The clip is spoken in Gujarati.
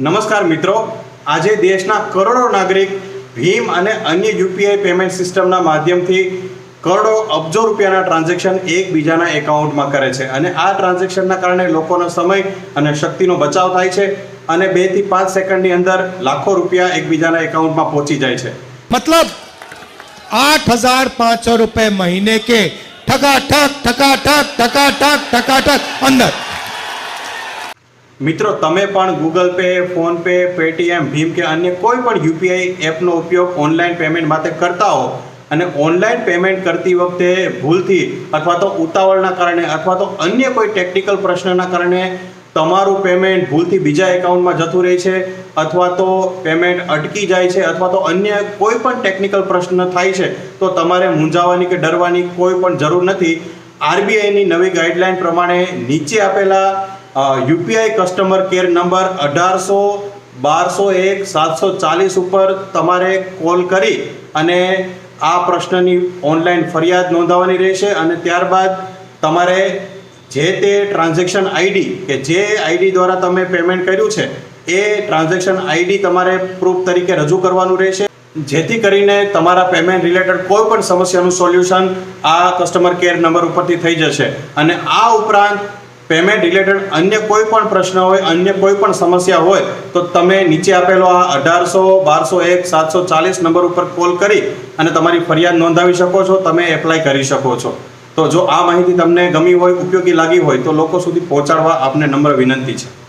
નમસ્કાર મિત્રો. આજે દેશના કરોડો નાગરિક ભીમ અને અન્ય યુપીઆઈ પેમેન્ટ સિસ્ટમના માધ્યમથી કરોડો અબજો રૂપિયાના ટ્રાન્ઝેક્શન એકબીજાના એકાઉન્ટમાં કરે છે અને આ ટ્રાન્ઝેક્શનના કારણે લોકોનો સમય અને શક્તિનો બચાવ થાય છે અને બેથી પાંચ સેકન્ડની અંદર લાખો રૂપિયા એકબીજાના એકાઉન્ટમાં પહોંચી જાય છે. મતલબ આઠ હજાર પાંચસો રૂપિયા મહિને કે ઠકા ઠક ઠકા ઠક ઠકા ઠક ઠકા ઠક અંદર. મિત્રો, તમે પણ ગૂગલ પે ફોનપે પેટીએમ ભીમ કે અન્ય કોઈ પણ યુપીઆઈ એપનો ઉપયોગ ઓનલાઈન પેમેન્ટ માટે કરતા હો અને ઓનલાઈન પેમેન્ટ કરતી વખતે ભૂલથી અથવા તો ઉતાવળના કારણે અથવા તો અન્ય કોઈ ટેકનિકલ પ્રશ્નના કારણે તમારું પેમેન્ટ ભૂલથી બીજા એકાઉન્ટમાં જતું રહે છે અથવા તો પેમેન્ટ અટકી જાય છે અથવા તો અન્ય કોઈ પણ ટેકનિકલ પ્રશ્ન થાય છે, તો તમારે મૂંઝાવાની કે ડરવાની કોઈ પણ જરૂર નથી. આરબીઆઈની નવી ગાઈડલાઈન પ્રમાણે નીચે આપેલા યુપીઆઈ કસ્ટમર કેર નંબર અઢારસો બારસો એક સાતસો ચાલીસ ઉપર તમારે કોલ કરી અને આ પ્રશ્નની ઓનલાઈન ફરિયાદ નોંધાવવાની રહેશે અને ત્યારબાદ તમારે જે તે ટ્રાન્ઝેક્શન આઈડી કે જે આઈડી દ્વારા તમે પેમેન્ટ કર્યું છે, એ ટ્રાન્ઝેક્શન આઈડી તમારે પ્રૂફ તરીકે રજૂ કરવાનું રહેશે. જેથી કરીને તમારા પેમેન્ટ રિલેટેડ કોઈ પણ સમસ્યાનું સોલ્યુશન આ કસ્ટમર કેર નંબર ઉપરથી થઈ જશે. અને આ ઉપરાંત પેમેન્ટ રિલેટેડ અન્ય કોઈ પણ પ્રશ્ન હોય, અન્ય કોઈ પણ સમસ્યા હોય, તો તમે નીચે આપેલો આ અઢારસો, બારસો એક, સાતસો ચાલીસ નંબર ઉપર કોલ કરી અને તમારી ફરિયાદ નોંધાવી શકો છો, તમે એપ્લાય કરી શકો છો. તો જો આ માહિતી તમને ગમી હોય, ઉપયોગી લાગી હોય, તો લોકો સુધી પહોંચાડવા આપને નમ્ર વિનંતી છે.